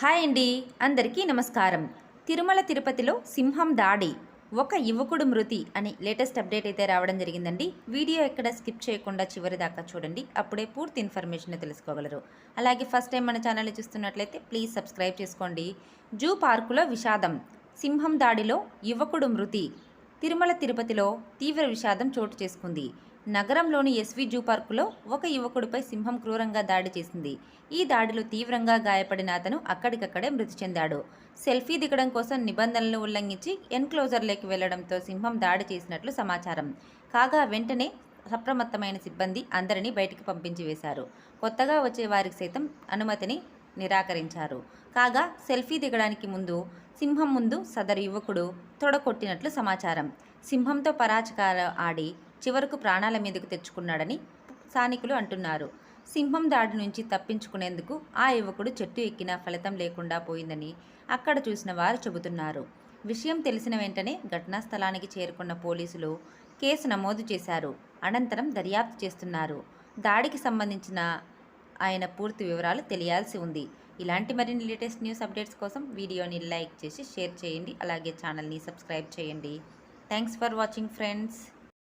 Hi అండి అందరికీ నమస్కారం. తిరుమల తిరుపతిలో సింహం దాడి ఒక యువకుడు మృతి అని లేటెస్ట్ అప్డేట్ అయితే రావడం జరిగిందండి. వీడియో ఎక్కడ స్కిప్ చేయకుండా చివరి దాకా చూడండి అప్పుడే పూర్తి ఇన్ఫర్మేషన్ తెలుసుకోగలరు. అలాగే ఫస్ట్ టైం మన ఛానల్ చూస్తున్నట్లయితే ప్లీజ్ సబ్స్క్రైబ్ చేసుకోండి. జూ పార్కులో విషాదం సింహం దాడిలో యువకుడు మృతి తిరుమల తిరుపతిలో తీవ్ర విషాదం చోటు చేసుకుంది. నగరంలోని ఎస్వి జూ పార్కులో ఒక యువకుడిపై సింహం క్రూరంగా దాడి చేసింది. ఈ దాడిలో తీవ్రంగా గాయపడిన అతను అక్కడికక్కడే మృతి చెందాడు. సెల్ఫీ దిగడం కోసం నిబంధనలను ఉల్లంఘించి ఎన్క్లోజర్లోకి వెళ్ళడంతో సింహం దాడి చేసినట్లు సమాచారం. కాగా వెంటనే అప్రమత్తమైన సిబ్బంది అందరినీ బయటికి పంపించి వేశారు. కొత్తగా వచ్చే వారికి సైతం అనుమతిని నిరాకరించారు. కాగా సెల్ఫీ దిగడానికి ముందు సింహం ముందు సదరు యువకుడు తొడకొట్టినట్లు సమాచారం. సింహంతో పరాచకాలు ఆడి చివరకు ప్రాణాల మీదకు తెచ్చుకున్నాడని స్థానికులు అంటున్నారు. సింహం దాడి నుంచి తప్పించుకునేందుకు ఆ యువకుడు చెట్టు ఎక్కినా ఫలితం లేకుండా పోయిందని అక్కడ చూసిన వారు చెబుతున్నారు. విషయం తెలిసిన వెంటనే ఘటనా స్థలానికి చేరుకున్న పోలీసులు కేసు నమోదు చేశారు. అనంతరం దర్యాప్తు చేస్తున్నారు. దాడికి సంబంధించిన ఆయన పూర్తి వివరాలు తెలియాల్సి ఉంది. ఇలాంటి మరిన్ని లేటెస్ట్ న్యూస్ అప్డేట్స్ కోసం వీడియోని లైక్ చేసి షేర్ చేయండి. అలాగే ఛానల్ని సబ్స్క్రైబ్ చేయండి. Thanks for watching friends.